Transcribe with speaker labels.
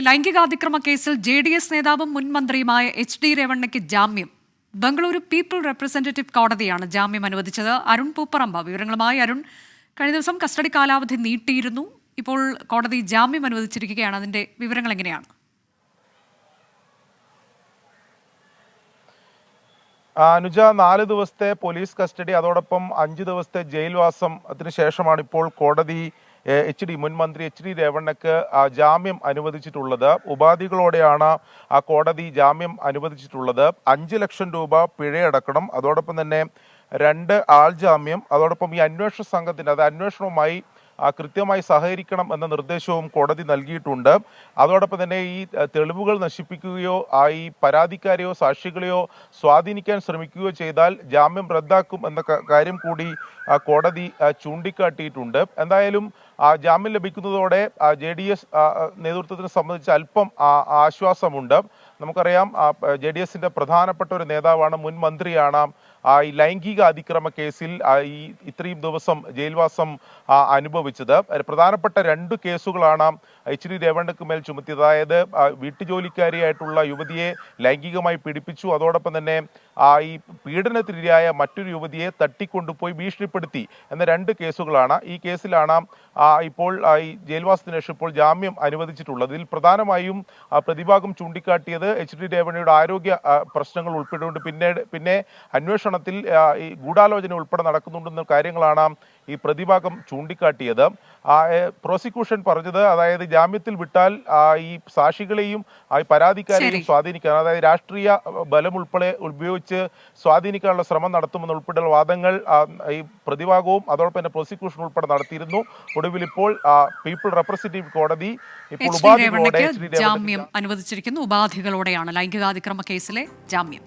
Speaker 1: ലൈംഗികാതിക്രമ കേസിൽ J D S നേതാവും മുൻ മന്ത്രിയുമായ എച്ച് ഡി രേവണ്ണയ്ക്ക് ജാമ്യം. ബംഗളൂരു പീപ്പിൾ റെപ്രസെന്റേറ്റീവ് കോടതിയാണ് ജാമ്യം അനുവദിച്ചത്. അരുൺ പൂപ്പറമ്പ വിവരങ്ങളുമായി അരുൺ. കഴിഞ്ഞ ദിവസം കസ്റ്റഡി കാലാവധി നീട്ടിയിരുന്നു. ഇപ്പോൾ കോടതി ജാമ്യം അനുവദിച്ചിരിക്കുകയാണ്. അതിന്റെ വിവരങ്ങൾ എങ്ങനെയാണ്?
Speaker 2: അനുജ നാല് ദിവസത്തെ പോലീസ് കസ്റ്റഡി അതോടൊപ്പം അഞ്ച് ദിവസത്തെ ജയിൽവാസം. അതിനുശേഷമാണ് ഇപ്പോൾ കോടതി എച്ച് ഡി മുൻ മന്ത്രി എച്ച് ഡി രേവണ്ണയ്ക്ക് ആ, ജാമ്യം അനുവദിച്ചിട്ടുള്ളത്. ഉപാധികളോടെയാണ് ആ കോടതി ജാമ്യം അനുവദിച്ചിട്ടുള്ളത്. അഞ്ച് ലക്ഷം രൂപ പിഴയടക്കണം. അതോടൊപ്പം തന്നെ രണ്ട് ആൾ ജാമ്യം. അതോടൊപ്പം ഈ അന്വേഷണ സംഘത്തിന്റെ അത് അന്വേഷണവുമായി കൃത്യമായി സഹകരിക്കണം എന്ന നിർദ്ദേശവും കോടതി നൽകിയിട്ടുണ്ട്. അതോടൊപ്പം തന്നെ ഈ തെളിവുകൾ നശിപ്പിക്കുകയോ ഈ പരാതിക്കാരെയോ സാക്ഷികളെയോ സ്വാധീനിക്കാൻ ശ്രമിക്കുകയോ ചെയ്താൽ ജാമ്യം റദ്ദാക്കും എന്ന കാര്യം കൂടി കോടതി ചൂണ്ടിക്കാട്ടിയിട്ടുണ്ട്. എന്തായാലും ജാമ്യം ലഭിക്കുന്നതോടെ ജെ ഡി എസ് നേതൃത്വത്തിനെ സംബന്ധിച്ച് അല്പം ആശ്വാസമുണ്ട്. നമുക്കറിയാം ജെ ഡി എസിന്റെ പ്രധാനപ്പെട്ട ഒരു നേതാവാണ് മുൻ മന്ത്രിയാണ് ഈ ലൈംഗിക അതിക്രമ കേസിൽ ഈ ഇത്രയും ദിവസം ജയിൽവാസം അനുഭവിച്ചത്. പ്രധാനപ്പെട്ട രണ്ട് കേസുകളാണ് എച്ച് ഡി രേവണ്ണക്ക് മേൽ ചുമത്തിയത്. അതായത് വീട്ടുജോലിക്കാരിയായിട്ടുള്ള യുവതിയെ ലൈംഗികമായി പീഡിപ്പിച്ചു. അതോടൊപ്പം തന്നെ ആ, ഈ പീഡനത്തിനിരയായ മറ്റൊരു യുവതിയെ തട്ടിക്കൊണ്ടുപോയി ഭീഷണിപ്പെടുത്തി എന്ന രണ്ട് കേസുകളാണ്. ഈ കേസിലാണ് ഇപ്പോൾ ഈ ജയിൽവാസത്തിന് ശേഷം ഇപ്പോൾ ജാമ്യം അനുവദിച്ചിട്ടുള്ളത്. ഇതിൽ പ്രധാനമായും പ്രതിഭാഗം ചൂണ്ടിക്കാട്ടിയത് എച്ച് ഡി രേവണ്ണയുടെ ആരോഗ്യ പ്രശ്നങ്ങൾ ഉൾപ്പെട്ടുകൊണ്ട് പിന്നീട് പിന്നെ അന്വേഷണത്തിൽ ആ, ഈ ഗൂഢാലോചന ഉൾപ്പെടെ നടക്കുന്നുണ്ടെന്ന കാര്യങ്ങളാണ് ഈ പ്രതിഭാഗം ചൂണ്ടിക്കാട്ടിയത്. പ്രോസിക്യൂഷൻ പറഞ്ഞത് അതായത് ജാമ്യത്തിൽ വിട്ടാൽ ഈ സാക്ഷികളെയും ഈ പരാതിക്കാരെയും സ്വാധീനിക്കാൻ അതായത് രാഷ്ട്രീയ ബലം ഉൾപ്പെടെ ഉപയോഗിച്ച് സ്വാധീനിക്കാനുള്ള ശ്രമം നടത്തുമെന്ന് ഉൾപ്പെടെയുള്ള വാദങ്ങൾ ഈ പ്രതിഭാഗവും അതോടൊപ്പം തന്നെ പ്രോസിക്യൂഷൻ ഉൾപ്പെടെ നടത്തിയിരുന്നു. ഒടുവിൽ ഇപ്പോൾ പീപ്പിൾ റെപ്രസെന്റേറ്റീവ് കോടതി ഇപ്പോൾ ഉപാധികളോടെ
Speaker 1: ജാമ്യം അനുവദിച്ചിരിക്കുന്നു. ഉപാധികളോടെയാണ് ലൈംഗികാതിക്രമ കേസിലെ ജാമ്യം.